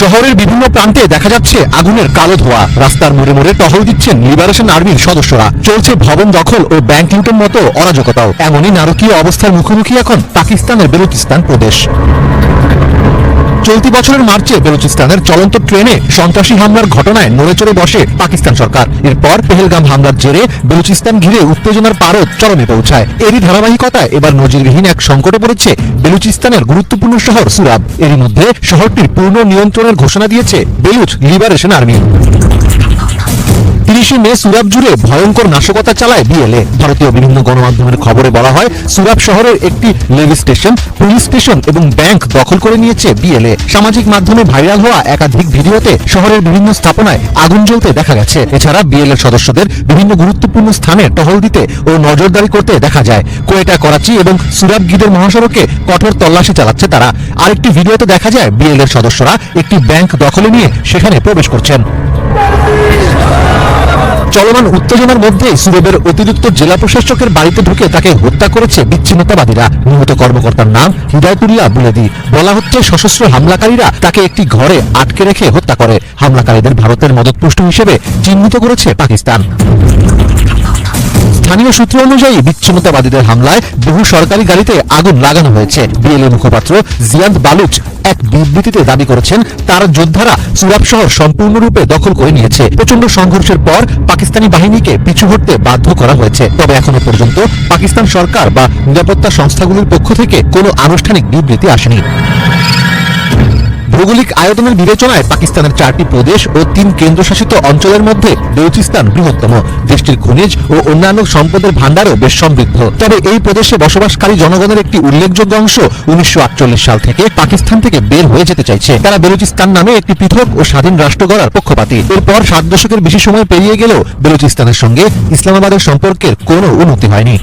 শহরের বিভিন্ন প্রান্তে দেখা যাচ্ছে আগুনের কালো ধোয়া। রাস্তার মোড়ে মোড়ে টহল দিচ্ছেন লিবারেশন আর্মির সদস্যরা। চলছে ভবন দখল ও ব্যাংক লুটের মতো অরাজকতাও। এমনই নারকীয় অবস্থার মুখোমুখি এখন পাকিস্তানের বেলুচিস্তান প্রদেশ। চলতি বছরের মার্চে বেলুচিস্তানের চলন্ত ট্রেনে সন্ত্রাসী হামলার ঘটনায় নড়ে চড়ে বসে পাকিস্তান সরকার। এরপর পেহেলগাম হামলার জেরে বেলুচিস্তান ঘিরে উত্তেজনার পারদ চরমে পৌঁছায়। এরই ধারাবাহিকতায় এবার নজিরবিহীন এক সংকটে পড়েছে বেলুচিস্তানের গুরুত্বপূর্ণ শহর সুরাব। এরই মধ্যে শহরটির পূর্ণ নিয়ন্ত্রণের ঘোষণা দিয়েছে বেলুচ লিবারেশন আর্মি। তিরিশে মে সুরাব জুড়ে ভয়ঙ্কর নাশকতা চালায় বিএলএ ভারতীয় বিভিন্ন গণমাধ্যমের খবরে বলা হয়, সুরাব শহরের একটি লেভি স্টেশন, পুলিশ স্টেশন এবং ব্যাংক দখল করে নিয়েছে বিএলএ সামাজিক মাধ্যমে ভাইরাল হওয়া একাধিক ভিডিওতে শহরের বিভিন্ন স্থাপনায় আগুন জ্বলতে দেখা গেছে। এছাড়া বিএলএ সদস্যদের বিভিন্ন গুরুত্বপূর্ণ স্থানে টহল দিতে ও নজরদারি করতে দেখা যায়। কোয়েটা, করাচি এবং সুরাব গিদের মহাসড়কে কঠোর তল্লাশি চালাচ্ছে তারা। আরেকটি ভিডিওতে দেখা যায় বিএলএর সদস্যরা একটি ব্যাংক দখলে নিয়ে সেখানে প্রবেশ করছেন। চলমান উত্তেজনার মধ্যে সুরবের অতিরিক্ত জেলা প্রশাসকের বাড়িতে ঢুকে তাকে হত্যা করেছে বিচ্ছিন্নতাবাদীরা। নিহত কর্মকর্তার নাম হিদায়তুল্লাহ বুলেদি। বলা হচ্ছে সশস্ত্র হামলাকারীরা তাকে একটি ঘরে আটকে রেখে হত্যা করে। হামলাকারীদের ভারতের মদতপুষ্ট হিসেবে চিহ্নিত করেছে পাকিস্তান। স্থানীয় সূত্র অনুযায়ী বিচ্ছিন্নতাবাদীদের হামলায় বহু সরকারি গাড়িতে আগুন লাগানো হয়েছে। বিএলএ মুখপাত্র জিয়ান্ত বালুচ এক বিবৃতিতে দাবি করেছেন, তার যোদ্ধারা সুরাব শহর সম্পূর্ণরূপে দখল করে নিয়েছে। প্রচণ্ড সংঘর্ষের পর পাকিস্তানি বাহিনীকে পিছু হটতে বাধ্য করা হয়েছে। তবে এখনও পর্যন্ত পাকিস্তান সরকার বা নিরাপত্তা সংস্থাগুলির পক্ষ থেকে কোনো আনুষ্ঠানিক বিবৃতি আসেনি। ভৌগোলিক আয়তনের বিবেচনায় পাকিস্তানের চারটি প্রদেশ ও তিন কেন্দ্রশাসিত অঞ্চলের মধ্যে বেলুচিস্তান বৃহত্তম। দেশটির খনিজ ও অন্যান্য সম্পদের ভান্ডারও বেশ সমৃদ্ধ। তবে এই প্রদেশে বসবাসকারী জনগণের একটি উল্লেখযোগ্য অংশ উনিশশো আটচল্লিশ সাল থেকে পাকিস্তান থেকে বের হয়ে যেতে চাইছে। তারা বেলুচিস্তান নামে একটি পৃথক ও স্বাধীন রাষ্ট্র গড়ার পক্ষপাতী। এরপর সাত দশকের বেশি সময় পেরিয়ে গেলেও বেলুচিস্তানের সঙ্গে ইসলামাবাদের সম্পর্কের কোনো উন্নতি হয়নি।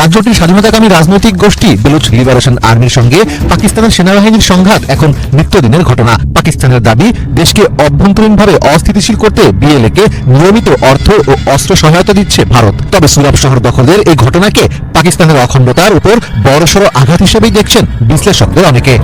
রাজ্যটির স্বাধীনতাকামী রাজনৈতিক গোষ্ঠী বেলুচ লিবারেশন আর্মির সঙ্গে পাকিস্তানের সেনাবাহিনীর সংঘাত এখন নিত্যদিনের ঘটনা। পাকিস্তানের দাবি, দেশকে অভ্যন্তরীণভাবে অস্থিতিশীল করতে বিএলএ কে নিয়মিত অর্থ ও অস্ত্র সহায়তা দিচ্ছে ভারত। তবে সুরাব শহর দখলের এই ঘটনাকে পাকিস্তানের অখণ্ডতার উপর বড়সড় আঘাত হিসেবেই দেখছেন বিশ্লেষকদের অনেকে।